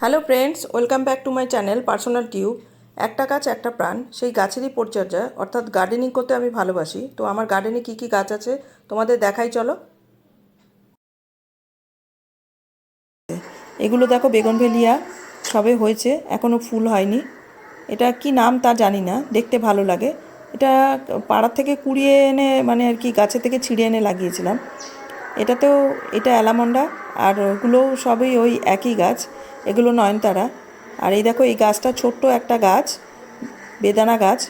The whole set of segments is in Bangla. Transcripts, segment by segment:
Hello friends, welcome back to my channel personal tube. একটা গাছ, একটা প্রাণ, সেই গাছেরই পরিচর্যা, অর্থাৎ গার্ডেনিং করতে আমি ভালোবাসি। তো আমার গার্ডেনে কী কী গাছ আছে, তোমাদের দেখাই চলো। এগুলো দেখো বেগুনভেলিয়া সবে হয়েছে এখনও ফুল হয়নি। এটা কি নাম তা জানি না, দেখতে ভালো লাগে। এটা পাড়ার থেকে কুড়িয়ে এনে মানে আর কি গাছে থেকে ছিঁড়ে এনে লাগিয়েছিলাম। এটাতেও এটা অ্যালামন্ডা, আর ওগুলো সবই ওই একই গাছ, এগুলো নয়নতারা। আর এই দেখো, এই গাছটা ছোট্ট একটা গাছ, বেদানা গাছ,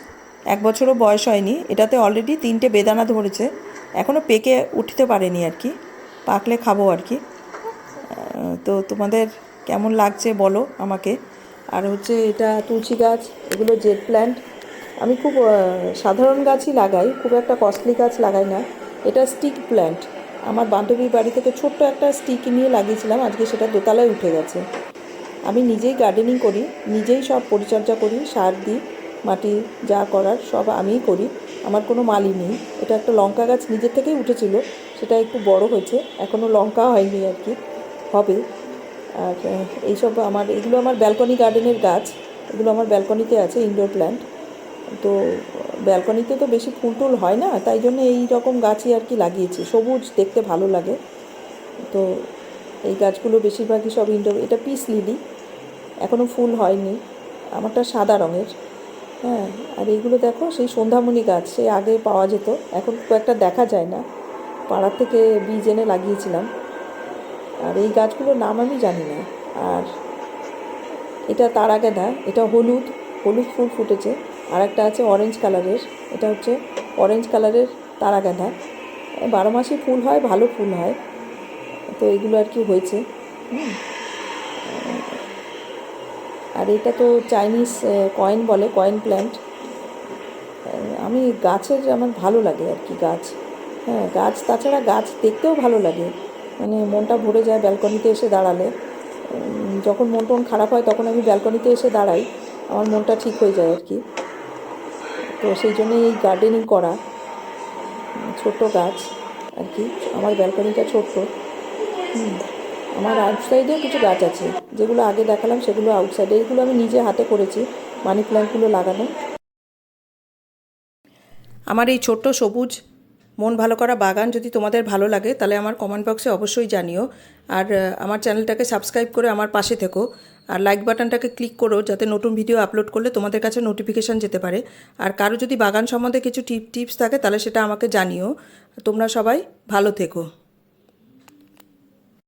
এক বছরও বয়স হয়নি, এটাতে অলরেডি তিনটে বেদানা ধরেছে এখনও পেকে উঠতে পারেনি আর কি, পাকলে খাব আর কি। তো তোমাদের কেমন লাগছে বলো আমাকে। আর হচ্ছে এটা তুলসী গাছ, এগুলো জেড প্ল্যান্ট আমি খুব সাধারণ গাছই লাগাই, খুব একটা কস্টলি গাছ লাগাই না, এটা স্টিক প্ল্যান্ট আমার বান্ধবীর বাড়ি থেকে ছোট্ট একটা স্টিক নিয়ে লাগিয়েছিলাম, আজকে সেটা দোতলায় উঠে গেছে। আমি নিজেই গার্ডেনিং করি, নিজেই সব পরিচর্যা করি, সার দিই, মাটি যা করার সব আমিই করি, আমার কোনো মালি নেই। এটা একটা লঙ্কা গাছ নিজের থেকেই উঠেছিল, সেটা একটু বড় হয়েছে এখনও লঙ্কা হয়নি আর কি, হবে। আর এইসব আমার, এগুলো আমার ব্যালকনি গার্ডেনের গাছ, এগুলো আমার ব্যালকনিতে আছে ইনডোর প্ল্যান্ট তো ব্যালকনিতে তো বেশি ফুল টুল হয় না, তাই জন্য এই রকম গাছই আর কি লাগিয়েছি। সবুজ, দেখতে ভালো লাগে। তো এই গাছগুলো বেশিরভাগই সব ইনডোর এটা পিস লিলি এখনও ফুল হয়নি। আমারটা সাদা রঙের। হ্যাঁ আর এইগুলো দেখো, সেই সন্ধ্যামণি গাছ সেই আগে পাওয়া যেত, এখন খুব একটা দেখা যায় না। পাড়ার থেকে বীজ এনে লাগিয়েছিলাম। আর এই গাছগুলোর নাম আমি জানি না। আর এটা তার আগে গাঁদা এটা হলুদ হলুদ ফুল ফুটেছে। আর একটা আছে অরেঞ্জ কালারের এটা হচ্ছে অরেঞ্জ কালারের তারা গাঁদা বারো মাসে ফুল হয়, ভালো ফুল হয়। তো এগুলো আর কি হয়েছে। আর এটা তো চাইনিজ কয়েন বলে কয়েন প্ল্যান্ট আমি গাছের আমার ভালো লাগে আর কি গাছ। হ্যাঁ গাছ, তাছাড়া গাছ দেখতেও ভালো লাগে। মানে মনটা ভরে যায় ব্যালকনিতে এসে দাঁড়ালে। যখন মন টন খারাপ হয় তখন আমি ব্যালকনিতে এসে দাঁড়াই। আমার মনটা ঠিক হয়ে যায় আর কি। তো সেই জন্যই এই গার্ডেনিং করা, ছোট গাছ আর কি, আমার ব্যালকনিটা ছোট্ট। আমার আউটসাইডেও কিছু গাছ আছে, যেগুলো আগে দেখালাম সেগুলো আউটসাইডে এইগুলো আমি নিজে হাতে করেছি মানি প্ল্যান্টগুলো লাগানো আমার এই ছোট্ট সবুজ মন ভালো করা বাগান যদি তোমাদের ভালো লাগে, তাহলে আমার কমেন্ট বক্সে অবশ্যই জানিও। আর আমার চ্যানেলটাকে সাবস্ক্রাইব করে আমার পাশে থেকো। আর লাইক বাটনটাকে ক্লিক করো, যাতে নতুন ভিডিও আপলোড করলে তোমাদের কাছে নোটিফিকেশান যেতে পারে। আর কারও যদি বাগান সম্বন্ধে কিছু টিপ টিপস থাকে, তাহলে সেটা আমাকে জানিও। তোমরা সবাই ভালো থেকো।